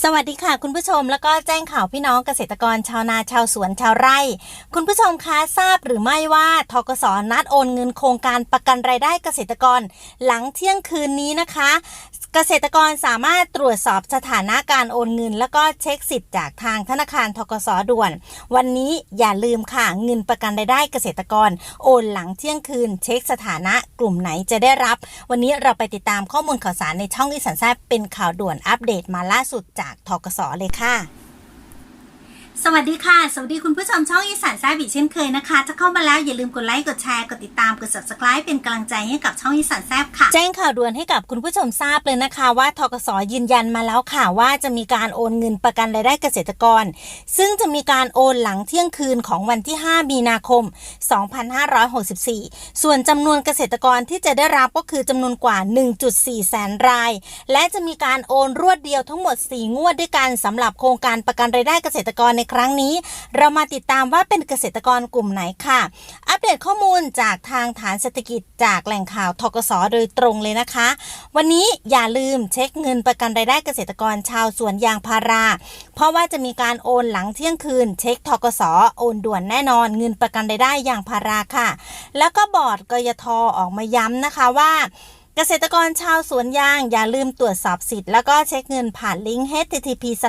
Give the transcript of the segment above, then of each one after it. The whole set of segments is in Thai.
สวัสดีค่ะคุณผู้ชมแล้วก็แจ้งข่าวพี่น้องเกษตรกรชาวนาชาวสวนชาวไร่ คุณผู้ชมคะทราบหรือไม่ว่าทกสนัดโอนเงินโครงการประกันรายได้เกษตรกร หลังเที่ยงคืนนี้นะคะ เกษตรกรสามารถตรวจสอบสถานะการโอนเงิน แล้วก็เช็คสิทธิ์จากทางธนาคารทกสด่วน วันนี้อย่าลืมค่ะเงินประกันรายได้เกษตรกร โอนหลังเที่ยงคืน เช็คสถานะกลุ่มไหนจะได้รับ วันนี้เราไปติดตามข้อมูลข่าวสารในช่องอีสานแซบเป็นข่าวด่วนอัปเดตมาล่าสุดจากากทกสเลยค่ะ สวัสดีค่ะ สวัสดีคุณผู้ชมช่องอีสานแซบอีเช่นเคยนะคะ ถ้าเข้ามาแล้วอย่าลืมกดไลค์ กดแชร์ กดติดตาม กด subscribe เป็นกำลังใจให้กับช่องอีสานแซบค่ะ แจ้งข่าวด่วนให้กับคุณผู้ชมทราบเลยนะคะ ว่าทกสยืนยันมาแล้วค่ะว่าจะมีการโอนเงินประกันรายได้เกษตรกร ซึ่งจะมีการโอนหลังเที่ยงคืนของวันที่ 5 มีนาคม 2564 ส่วนจำนวนเกษตรกรที่จะได้รับก็คือจำนวนกว่า 1.4 แสนราย และจะมีการโอนรวดเดียวทั้งหมด 4 งวดด้วยกันสำหรับโครงการประกันรายได้เกษตรกรในครั้งนี้ เรามาติดตามว่าเป็นเกษตรกรกลุ่มไหนค่ะ อัปเดตข้อมูลจากทางฐานเศรษฐกิจจากแหล่งข่าวทกสโดยตรงเลยนะคะ วันนี้อย่าลืมเช็คเงินประกันรายได้เกษตรกรชาวสวนยางพารา เพราะว่าจะมีการโอนหลังเที่ยงคืน เช็คทกสโอนด่วนแน่นอนเงินประกันรายได้ยางพาราค่ะ แล้วก็บอร์ดกยทออกมาย้ำนะคะว่า เกษตรกรชาวสวนยางอย่าลืมตรวจสอบสิทธิ์ แล้วก็เช็คเงินผ่านลิงก์ http c h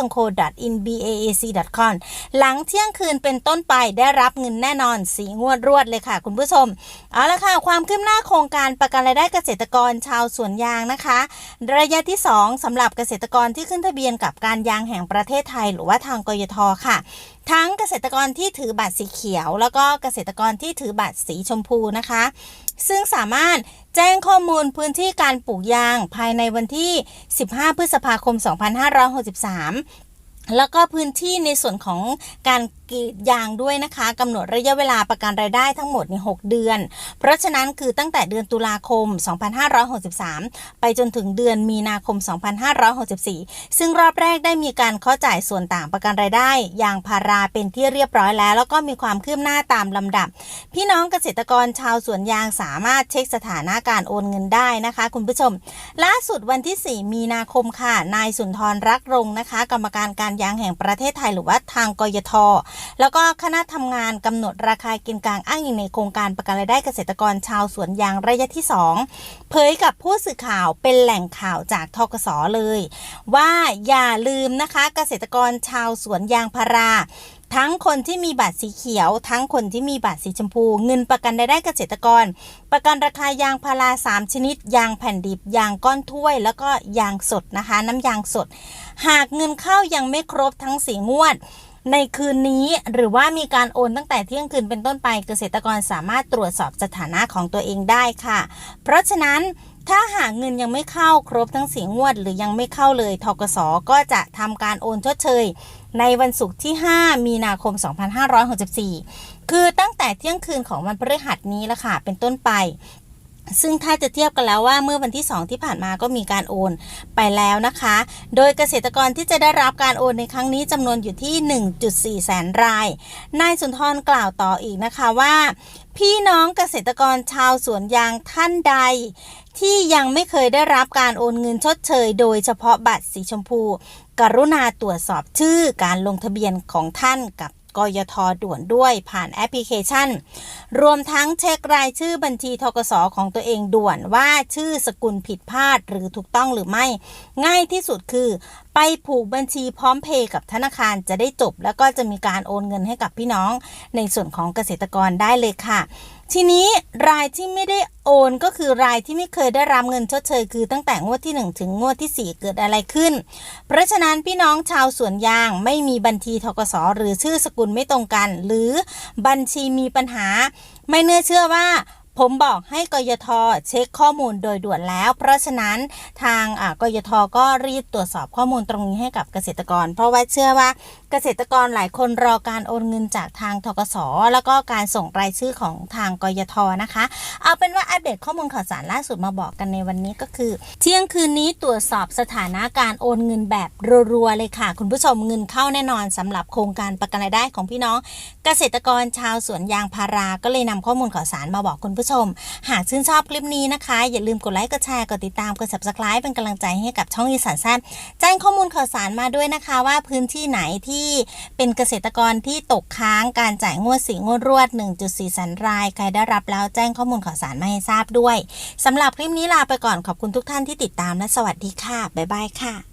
o n k o in baac com หลังเที่ยงคืนเป็นต้นไปได้รับเงินแน่นอนสีงวดรวดเลยค่ะ คุณผู้ชม เอาละค่ะ ความคืบหน้าโครงการประกันรายได้เกษตรกรชาวสวนยางนะคะ ระยะที่ 2สำหรับเกษตรกรที่ขึ้นทะเบียนกับการยางแห่งประเทศไทย หรือว่าทางกยทค่ะทั้งเกษตรกรที่ถือบัตรสีเขียว แล้วก็เกษตรกรที่ถือบัตรสีชมพูนะคะ ซึ่งสามารถแจ้งข้อมูลพื้นที่การปลูกยางภายในวันที่ 15 พฤษภาคม 2563 แล้วก็พื้นที่ในส่วนของการกรีดยางด้วยนะคะกำหนดระยะเวลาประกันรายได้ทั้งหมดใน6เดือน เพราะฉะนั้นคือตั้งแต่เดือนตุลาคม 2563 ไปจนถึงเดือนมีนาคม 2564 ซึ่งรอบแรกได้มีการเข้าจ่ายส่วนต่างประกันรายได้ยางพาราเป็นที่เรียบร้อยแล้ว แล้วก็มีความคืบหน้าตามลำดับ พี่น้องเกษตรกรชาวสวนยางสามารถเช็คสถานะการโอนเงินได้นะคะ คุณผู้ชม ล่าสุดวันที่ 4 มีนาคมค่ะ นายสุนทรรักรงนะคะ กรรมการการยางแห่งประเทศไทยหรือว่าทางกยท แล้วก็คณะทำงานกำหนดราคากินกลางอ้างอิงในโครงการประกันรายได้เกษตรกรชาวสวนยางระยะที่ 2 เผยกับผู้สื่อข่าวเป็นแหล่งข่าวจากทกสเลย ว่าอย่าลืมนะคะเกษตรกรชาวสวนยางพารา ทั้งคนที่มีบัตรสีเขียว ทั้งคนที่มีบัตรสีชมพู เงินประกันรายได้เกษตรกร ประกันราคายางพารา 3 ชนิด ยางแผ่นดิบ ยางก้อนถ้วย แล้วก็ยางสดนะคะ น้ำยางสด หากเงินเข้ายังไม่ครบทั้งสีงวดในคืนนี้หรือว่ามีการโอนตั้งแต่เที่ยงคืนเป็นต้นไปเกษตรกรสามารถตรวจสอบสถานะของตัวเองได้ค่ะ เพราะฉะนั้นถ้าหากเงินยังไม่เข้าครบทั้งสีงวด หรือยังไม่เข้าเลยทกสก็จะทำการโอนชดเชย ในวันศุกร์ที่ 5 มีนาคม 2564 คือตั้งแต่เที่ยงคืนของวันพฤหัสนี้ละค่ะ เป็นต้นไปซึ่งถ้าจะเทียบกันแล้วว่าเมื่อวันที่ 2 ที่ผ่านมาก็มีการโอนไปแล้วนะคะ โดยเกษตรกรที่จะได้รับการโอนในครั้งนี้จำนวนอยู่ที่ 1.4 แสนราย นายสุนทรกล่าวต่ออีกนะคะว่า พี่น้องเกษตรกรชาวสวนยางท่านใด ที่ยังไม่เคยได้รับการโอนเงินชดเชย โดยเฉพาะบัตรสีชมพู กรุณาตรวจสอบชื่อการลงทะเบียนของท่านกับกยทด่วนด้วยผ่านแอปพลิเคชัน รวมทั้งเช็ครายชื่อบัญชีทกสของตัวเองด่วนว่าชื่อสกุลผิดพลาดหรือถูกต้องหรือไม่ ง่ายที่สุดคือ ไปผูกบัญชีพร้อมเพย์กับธนาคารจะได้จบ แล้วก็จะมีการโอนเงินให้กับพี่น้อง ในส่วนของเกษตรกรได้เลยค่ะ ทีนี้รายที่ไม่ได้โอนก็คือรายที่ไม่เคยได้รับเงินชดเชยคือตั้งแต่งวดที่ 1 ถึงงวดที่ 4 เกิดอะไรขึ้น เพราะฉะนั้นพี่น้องชาวสวนยางไม่มีบัญชีทกสหรือชื่อสกุลไม่ตรงกัน หรือบัญชีมีปัญหา ไม่เนื่อเชื่อว่า ผมบอกให้กยทเช็คข้อมูลโดยด่วนแล้ว เพราะฉะนั้นทางอ่ากยทก็รีบตรวจสอบข้อมูลตรงนี้ให้กับเกษตรกร เพราะว่าเชื่อว่าเกษตรกรหลายคนรอการโอนเงินจากทางทกสแล้วก็การส่งรายชื่อของทางกยทนะคะ เอาเป็นว่าอัปเดตข้อมูลข่าวสารล่าสุดมาบอกกันในวันนี้ก็คือ เที่ยงคืนนี้ตรวจสอบสถานะการโอนเงินแบบรัวๆเลยค่ะ คุณผู้ชมเงินเข้าแน่นอนสำหรับโครงการประกันรายได้ของพี่น้อง เกษตรกรชาวสวนยางพาราก็เลยนำข้อมูลข่าวสารมาบอกคุณผู้ชชม หากชื่นชอบคลิปนี้นะคะ อย่าลืมกดไลค์ กดแชร์ กดติดตาม กด subscribe เป็นกำลังใจให้กับช่องอีสานแซ่บแจ้งข้อมูลข่าวสารมาด้วยนะคะว่าพื้นที่ไหนที่เป็นเกษตรกรที่ตกค้างการจ่ายงวดสีงวดรวด 1.4แสนราย ใครได้รับแล้วแจ้งข้อมูลข่าวสารมาให้ทราบด้วยสำหรับคลิปนี้ลาไปก่อนขอบคุณทุกท่านที่ติดตามและสวัสดีค่ะบ๊ายบายค่ะ